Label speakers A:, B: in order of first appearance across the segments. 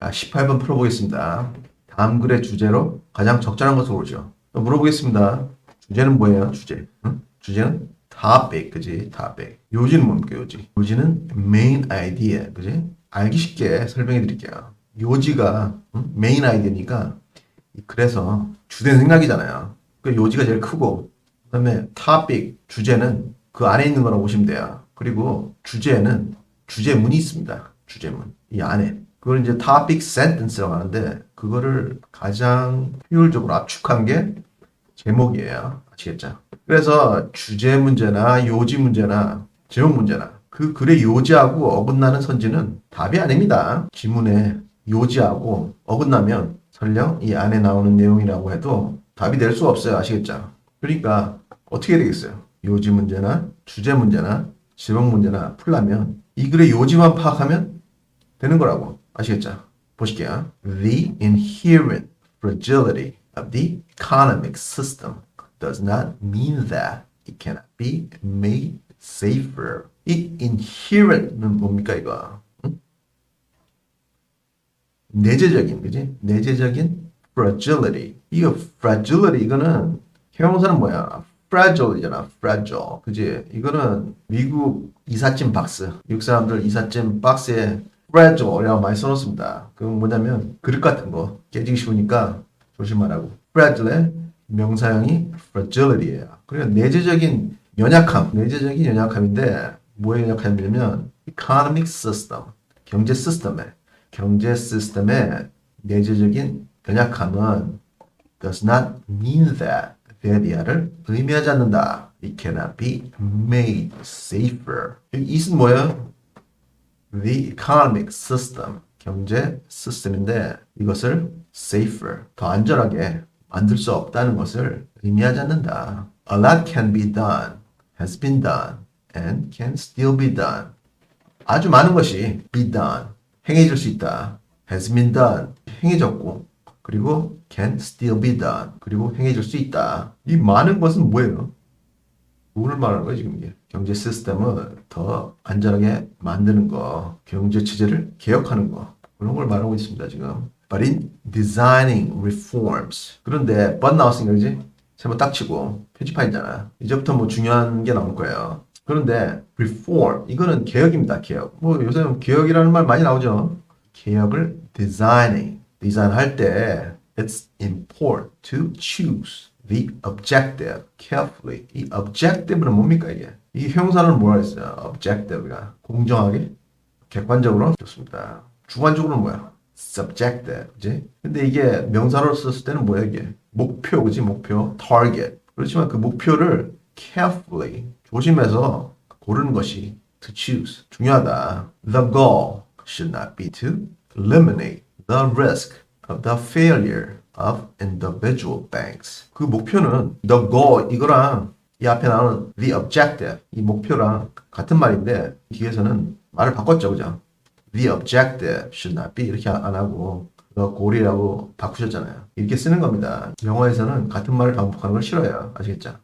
A: 자, 18번 풀어보겠습니다. 다음 글의 주제로 가장 적절한 것을 고르죠. 또 물어보겠습니다. 주제는 뭐예요? 주제. 응? 주제는 topic, 그지? topic. 요지는 뭡니까, 요지? 요지는 main idea, 그지? 알기 쉽게 설명해 드릴게요. 요지가 응? main idea니까 그래서 주된 생각이잖아요. 그 요지가 제일 크고 그다음에 topic, 주제는 그 안에 있는 거라고 보시면 돼요. 그리고 주제는 주제문이 있습니다. 주제문. 이 안에. 그걸 이제 topic sentence라고 하는데 그거를 가장 효율적으로 압축한 게 제목이에요. 아시겠죠? 그래서 주제 문제나 요지 문제나 제목 문제나 그 글의 요지하고 어긋나는 선지는 답이 아닙니다. 지문에 요지하고 어긋나면 설령 이 안에 나오는 내용이라고 해도 답이 될 수 없어요. 아시겠죠? 그러니까 어떻게 되겠어요? 요지 문제나 주제 문제나 제목 문제나 풀려면 이 글의 요지만 파악하면 되는 거라고. 아시겠죠? 보실게요. The inherent fragility of the economic system does not mean that it cannot be made safer. 이 inherent는 뭡니까 이거? 응? 내재적인, 그지? 내재적인 fragility. 이거 fragility 이거는 형용사는 뭐야? fragile이잖아. fragile. 그지? 이거는 미국 이삿짐 박스. 미국 사람들 이삿짐 박스에 fragile이라고 많이 써놓습니다. 그건 뭐냐면 그릇 같은 거 깨지기 쉬우니까 조심하라고. fragile의 명사형이 fragility예요. 그러니까 내재적인 연약함, 내재적인 연약함인데 뭐에 연약함이냐면 economic system, 경제 시스템에 경제 시스템의 내재적인 연약함은 does not mean that that이야를 의미하지 않는다. It cannot be made safer. 이 이은 뭐예요? The economic system, 경제 시스템인데 이것을 safer, 더 안전하게 만들 수 없다는 것을 의미하지 않는다. A lot can be done, has been done, and can still be done. 아주 많은 것이 be done, 행해질 수 있다. has been done, 행해졌고, 그리고 can still be done, 그리고 행해질 수 있다. 이 많은 것은 뭐예요? 뭐를 말하는 거예요, 지금 이게? 경제 시스템을 더 안전하게 만드는 거, 경제 체제를 개혁하는 거, 그런 걸 말하고 있습니다, 지금. But in designing reforms. 그런데 but 나왔으니까, 그지? 세번 딱 치고, 표지판이잖아. 이제부터 뭐 중요한 게 나올 거예요. 그런데 reform, 이거는 개혁입니다, 개혁. 뭐 요새 개혁이라는 말 많이 나오죠. 개혁을 designing, 디자인할 때 it's important to choose the objective carefully. 이 objective는 뭡니까 이게? 이 형사는 뭐라 했어요? objective가 공정하게, 객관적으로 좋습니다. 주관적으로는 뭐야? subjective, 그지? 근데 이게 명사로 썼을 때는 뭐야 이게? 목표, 그지? 목표, target. 그렇지만 그 목표를 carefully, 조심해서 고르는 것이 to choose, 중요하다. The goal should not be to eliminate the risk the failure of individual banks. 그 목표는 the goal 이거랑 이 앞에 나오는 the objective 이 목표랑 같은 말인데 뒤에서는 말을 바꿨죠, 그죠? The objective should not be 이렇게 안 하고 the goal이라고 바꾸셨잖아요. 이렇게 쓰는 겁니다. 영어에서는 같은 말을 반복하는 걸 싫어해요. 아시겠죠?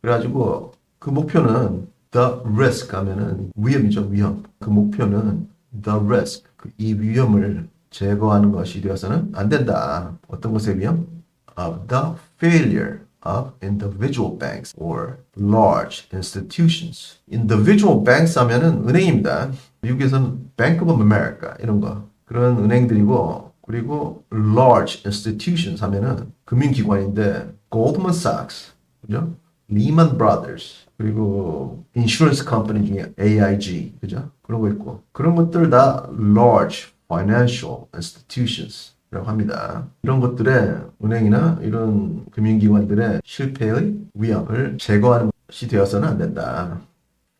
A: 그래가지고 그 목표는 the risk 하면은 위험이죠, 위험. 그 목표는 the risk 그 이 위험을 제거하는 것이 되어서는 안 된다. 어떤 것의 위험? Of the failure of individual banks or large institutions. individual banks 하면은 은행입니다. 미국에서는 Bank of America 이런 거 그런 은행들이고 그리고 large institutions 하면은 금융기관인데 Goldman Sachs 그죠? Lehman Brothers 그리고 인슈런스 컴퍼니 중에 AIG 그죠? 그런 거 있고 그런 것들 다 large financial institutions라고 합니다. 이런 것들의 은행이나 이런 금융기관들의 실패의 위험을 제거하는 것이 되어서는 안 된다.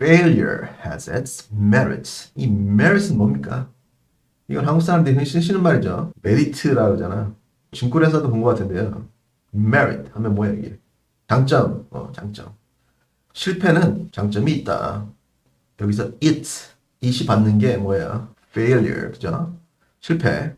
A: Failure has its merits. 이 merits는 뭡니까? 이건 한국 사람들이 흔히 쓰시는 말이죠. 메리트라고 하잖아. 증권회사도 본 것 같은데요. merit 하면 뭐야 이게? 장점, 어, 장점. 실패는 장점이 있다. 여기서 it, it이 받는 게 뭐야? failure, 그죠? 실패.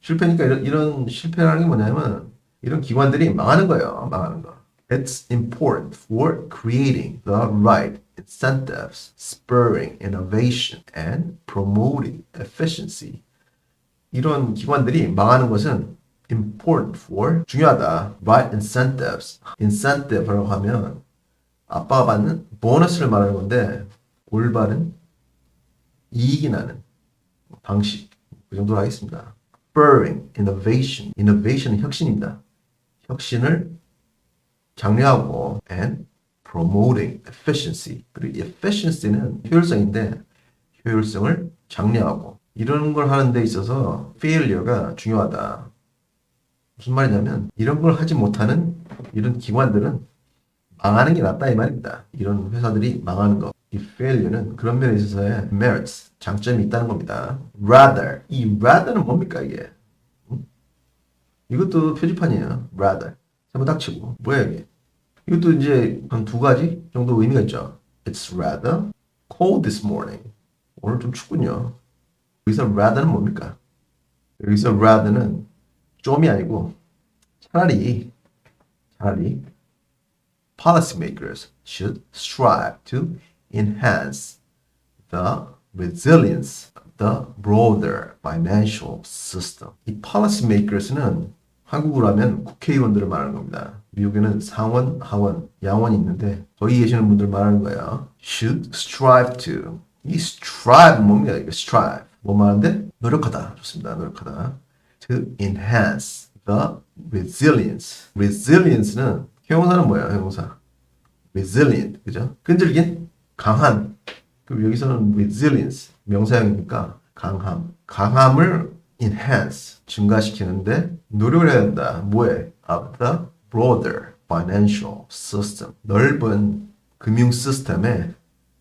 A: 실패니까 이런, 이런 실패라는 게 뭐냐면 이런 기관들이 망하는 거예요. 망하는 거. It's important for creating the right incentives, spurring innovation, and promoting efficiency. 이런 기관들이 망하는 것은 important for 중요하다. right incentives. incentive라고 하면 아빠가 받는 보너스를 말하는 건데 올바른 이익이 나는 방식 그 정도로 하겠습니다. spurring innovation. innovation은 혁신입니다. 혁신을 장려하고 and promoting efficiency. 그리고 efficiency는 효율성인데 효율성을 장려하고 이런 걸 하는 데 있어서 failure가 중요하다. 무슨 말이냐면 이런 걸 하지 못하는 이런 기관들은 망하는 게 낫다 이 말입니다. 이런 회사들이 망하는 거. 이 failure는 그런 면에 있어서의 merits, 장점이 있다는 겁니다. rather, 이 rather는 뭡니까 이게? 음? 이것도 표지판이에요. rather. 한번 닥치고. 뭐야 이게? 이것도 이제 한 두 가지 정도 의미가 있죠. It's rather cold this morning. 오늘 좀 춥군요. 여기서 rather는 뭡니까? 여기서 rather는 좀이 아니고 차라리 차라리 policymakers should strive to enhance the resilience of the broader financial system. 이 policymakers는 한국으로 하면 국회의원들을 말하는 겁니다. 미국에는 상원, 하원, 양원이 있는데 거기 계시는 분들 말하는 거예요. should strive to. 이 strive 뭡니까? 이거 strive. 뭐 말하는데? 노력하다. 좋습니다. 노력하다. to enhance the resilience. resilience는 형용사는 뭐예요? 형용사. resilient. 그죠? 끈질긴, 강한. 그럼 여기서는 resilience. 명사형이니까 강함. 강함을 enhance. 증가시키는데 노력을 해야 된다. 뭐에? of the broader financial system. 넓은 금융 시스템의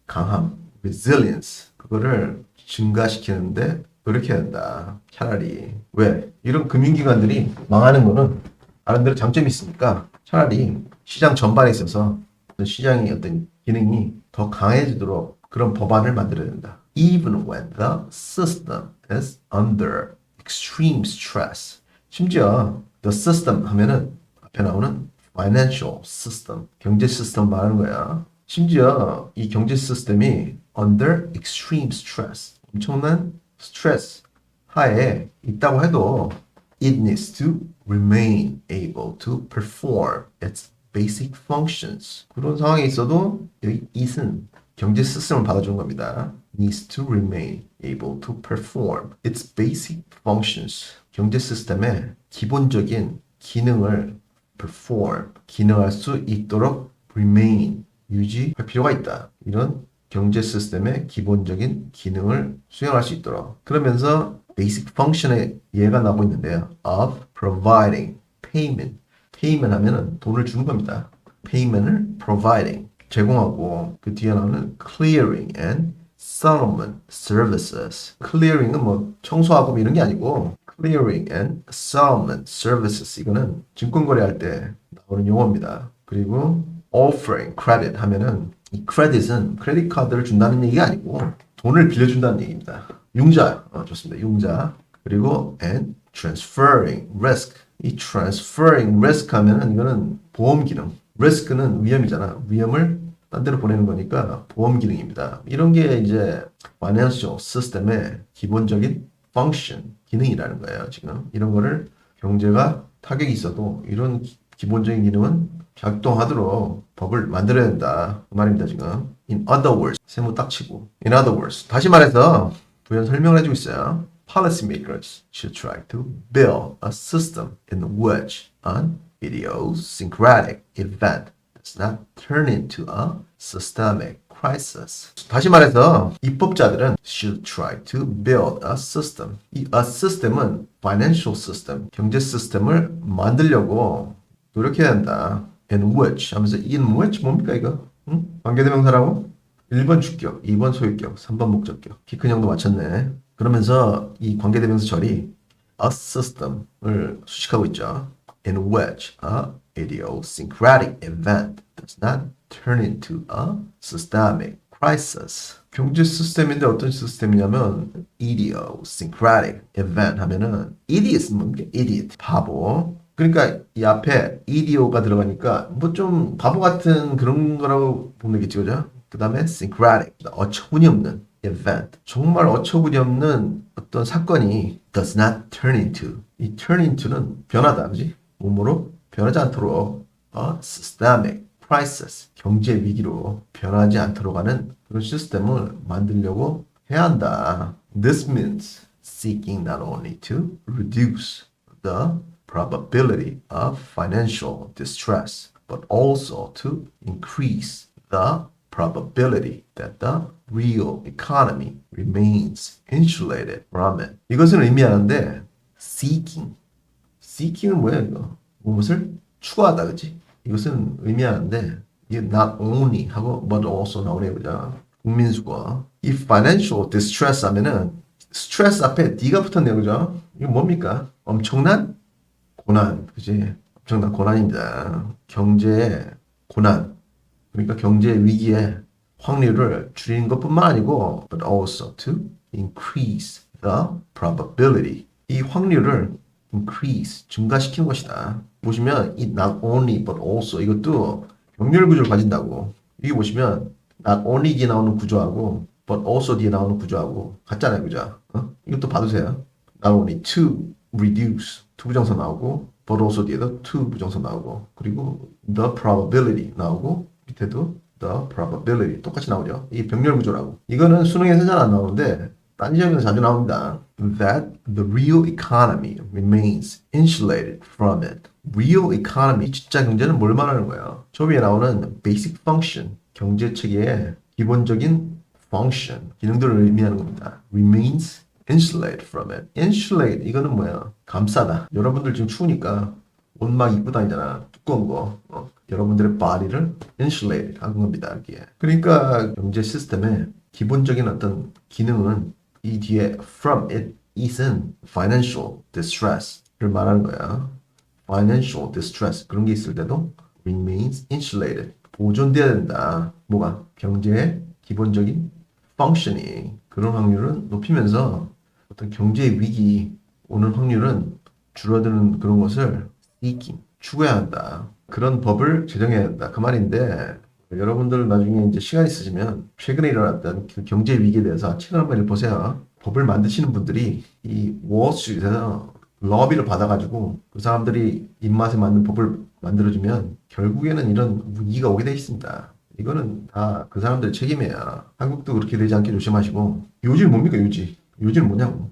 A: 강함. resilience. 그거를 증가시키는데 노력해야 한다. 차라리. 왜? 이런 금융기관들이 망하는 거는 나름대로 장점이 있으니까 차라리 시장 전반에 있어서 시장의 어떤 기능이 더 강해지도록 그런 법안을 만들어야 된다. Even when the system is under extreme stress. 심지어 the system 하면은 앞에 나오는 financial system, 경제 시스템 말하는 거야. 심지어 이 경제 시스템이 under extreme stress, 엄청난 스트레스 하에 있다고 해도 it needs to remain able to perform its basic functions. 그런 상황에 있어도 여기 it은 경제 시스템을 받아주는 겁니다. needs to remain able to perform its basic functions. 경제 시스템의 기본적인 기능을 perform, 기능할 수 있도록 remain, 유지할 필요가 있다. 이런 경제 시스템의 기본적인 기능을 수행할 수 있도록. 그러면서 basic function의 예가 나오고 있는데요. of providing payment. payment 하면은 돈을 주는 겁니다. payment을 providing 제공하고 그 뒤에 나오는 clearing and settlement services. clearing은 뭐 청소하고 뭐 이런 게 아니고 clearing and settlement services 이거는 증권 거래할 때 나오는 용어입니다. 그리고 offering credit 하면은 이 credit은 크레딧 카드를 준다는 얘기가 아니고 돈을 빌려준다는 얘기입니다. 융자 어, 좋습니다. 융자 그리고 and transferring risk 이 transferring risk 하면은 이거는 보험 기능 risk는 위험이잖아. 위험을 딴 데로 보내는 거니까 보험 기능입니다. 이런 게 이제 financial system의 기본적인 function 기능이라는 거예요. 지금 이런 거를 경제가 타격이 있어도 이런 기- 기본적인 기능은 작동하도록 법을 만들어야 된다. 그 말입니다, 지금. In other words, 세모 딱 치고. In other words, 다시 말해서 부연 설명을 해주고 있어요. Policymakers should try to build a system in which an idiosyncratic event does not turn into a systemic crisis. 다시 말해서 입법자들은 should try to build a system. 이 a system은 financial system, 경제 시스템을 만들려고 노력해야 한다. in which 하면서 in which 뭡니까 이거? 응? 관계대명사라고? 1번 주격, 2번 소유격, 3번 목적격. 키 큰 형도 맞췄네. 그러면서 이 관계대명사 절이 a system을 수식하고 있죠. In which a idiosyncratic event does not turn into a systemic crisis. 경제 시스템인데 어떤 시스템이냐면 idiosyncratic event 하면은 idiot 뭡니까? idiot 바보. 그러니까 이 앞에 idio가 들어가니까 뭐 좀 바보 같은 그런 거라고 보면 되겠죠, 그죠? 그 다음에 syncratic 어처구니없는 event. 정말 어처구니 없는 어떤 사건이 does not turn into. 이 turn into는 변하다, 그지? 몸으로 변하지 않도록 a systemic crisis, 경제 위기로 변하지 않도록 하는 그런 시스템을 만들려고 해야 한다. This means seeking not only to reduce the probability of financial distress, but also to increase the probability that the real economy remains insulated from it. 이것은 의미하는데 seeking, seeking은 뭐야 이거? 무엇을 추구하다 그지? 이것은 의미하는데 이게 not only 하고 but also 나오네 보자. 국민수거. 이 financial distress 하면은 stress 앞에 D가 붙었네요 그죠? 이거 뭡니까? 엄청난 고난, 그지? 엄청난 고난입니다. 경제 고난, 그러니까 경제 위기의 확률을 줄이는 것뿐만 아니고, but also to increase the probability. 이 확률을 increase, 증가시키는 것이다. 보시면 이 not only but also 이것도 병렬 구조를 가진다고. 여기 보시면 not only 뒤에 나오는 구조하고 but also 뒤에 나오는 구조하고 같잖아요, 그죠? 어? 이것도 봐두세요. not only to reduce to 부정사 나오고 but also 뒤에도 to 부정사 나오고 그리고 the probability 나오고 밑에도 the probability 똑같이 나오죠. 이 병렬 구조라고. 이거는 수능에서 잘 안 나오는데 딴 지역에서 자주 나옵니다. That the real economy remains insulated from it. Real economy, 진짜 경제는 뭘 말하는 거야? 저 위에 나오는 basic function, 경제 체계의 기본적인 function, 기능들을 의미하는 겁니다. Remains insulated from it. insulate 이거는 뭐야? 감싸다. 여러분들 지금 추우니까 옷 막 입고 다니잖아. 두꺼운 거. 어, 여러분들의 body를 insulate 한 겁니다. 여기에. 그러니까 경제 시스템의 기본적인 어떤 기능은 이 뒤에 from it is은 financial distress를 말하는 거야. financial distress 그런 게 있을 때도 remains insulated 보존돼야 된다. 뭐가 경제의 기본적인 functioning 그런 확률은 높이면서 어떤 경제 위기 오는 확률은 줄어드는 그런 것을 seeking 추구해야 한다. 그런 법을 제정해야 한다. 그 말인데 여러분들 나중에 이제 시간 있으시면 최근에 일어났던 그 경제 위기에 대해서 책을 한번 읽어보세요. 법을 만드시는 분들이 이 월스트리트에서 러비를 받아가지고 그 사람들이 입맛에 맞는 법을 만들어주면 결국에는 이런 위기가 오게 돼 있습니다. 이거는 다 그 사람들의 책임이야. 한국도 그렇게 되지 않게 조심하시고 요지는 뭡니까 요지? 요지는 뭐냐고.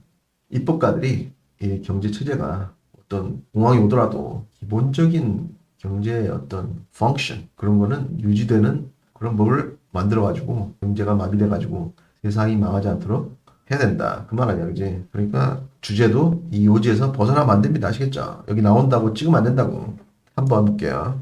A: 입법가들이 이 경제 체제가 어떤 공황이 오더라도 기본적인 경제의 어떤 펑션 그런 거는 유지되는 그런 법을 만들어 가지고 경제가 마비돼 가지고 세상이 망하지 않도록 해야 된다. 그 말 아니야 그지? 그러니까 주제도 이 요지에서 벗어나면 안 됩니다. 아시겠죠? 여기 나온다고 찍으면 안 된다고. 한번 볼게요.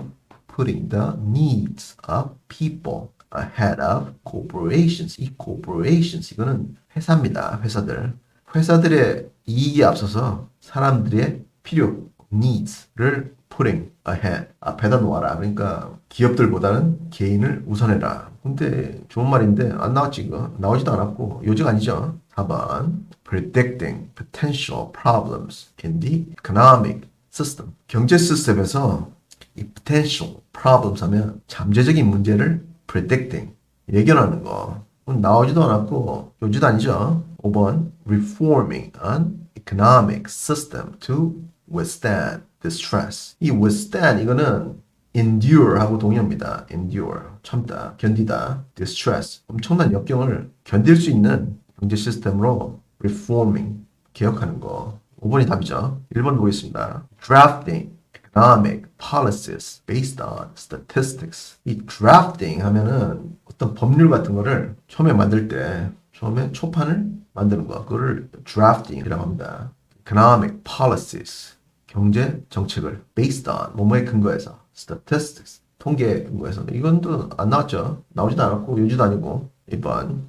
A: Putting the needs of people ahead of corporations. 이 corporations 이거는 회사입니다. 회사들. 회사들의 이익에 앞서서 사람들의 필요 needs를 putting ahead 앞에다 놓아라 그러니까 기업들보다는 개인을 우선해라 근데 좋은 말인데 안 나왔지 이거 나오지도 않았고 요지가 아니죠 4번 predicting potential problems in the economic system 경제 시스템에서 이 potential problems 하면 잠재적인 문제를 predicting 예견하는 거 나오지도 않았고 요지도 아니죠 5번 reforming an economic system to withstand distress. 이 withstand 이거는 endure 하고 동의합니다. endure 참다, 견디다, distress 엄청난 역경을 견딜 수 있는 경제 시스템으로 reforming 개혁하는 거. 5번이 답이죠. 1번 보겠습니다. drafting economic policies based on statistics. 이 drafting 하면은 어떤 법률 같은 거를 처음에 만들 때 처음에 초판을 만드는 거. 그거를 drafting이라고 합니다. economic policies 경제 정책을 based on 뭐뭐에 근거해서 statistics 통계에 근거해서. 이건 또 안 나왔죠. 나오지도 않았고 유지도 아니고 이번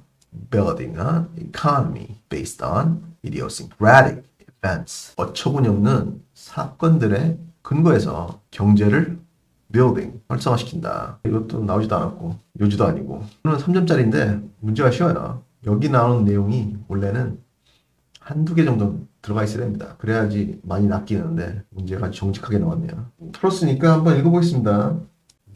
A: building an economy based on idiosyncratic events. 어처구니 없는 사건들의 근거해서 경제를 building 활성화시킨다. 이것도 나오지도 않았고 요지도 아니고. 이거는 3점짜리인데 문제가 쉬워요. 여기 나오는 내용이 원래는 한두 개 정도 들어가 있어야 됩니다. 그래야지 많이 낚이는데 문제가 정직하게 나왔네요. 풀었으니까 한번 읽어보겠습니다.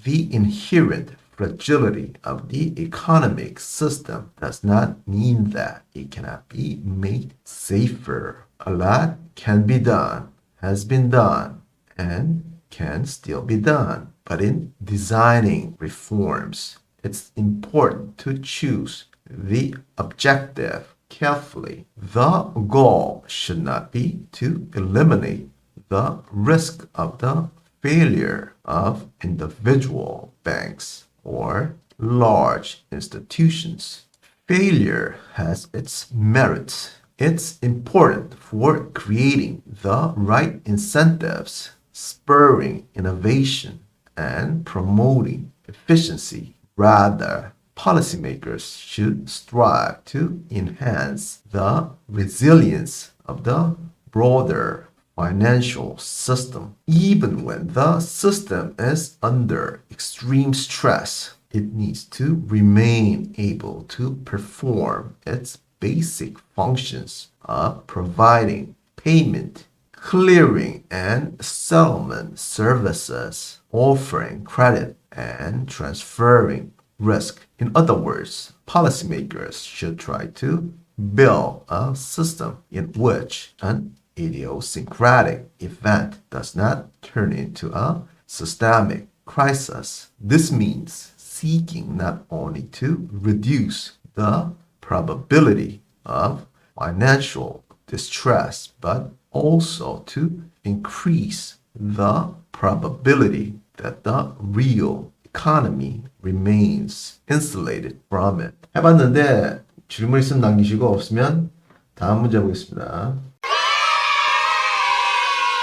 A: The inherent fragility of the economic system does not mean that it cannot be made safer. A lot can be done, has been done, and can still be done. But in designing reforms, it's important to choose the objective carefully. The goal should not be to eliminate the risk of the failure of individual banks or large institutions. Failure has its merits. It's important for creating the right incentives, spurring innovation, and promoting efficiency. Rather, policymakers should strive to enhance the resilience of the broader financial system. Even when the system is under extreme stress, it needs to remain able to perform its basic functions of providing payment, clearing and settlement services, offering credit, and transferring risk. In other words, policymakers should try to build a system in which an idiosyncratic event does not turn into a systemic crisis. This means seeking not only to reduce the probability of financial distress, but also to increase the probability that the real economy remains insulated from it. 해봤는데 질문 있으면 남기시고 없으면 다음 문제 보겠습니다.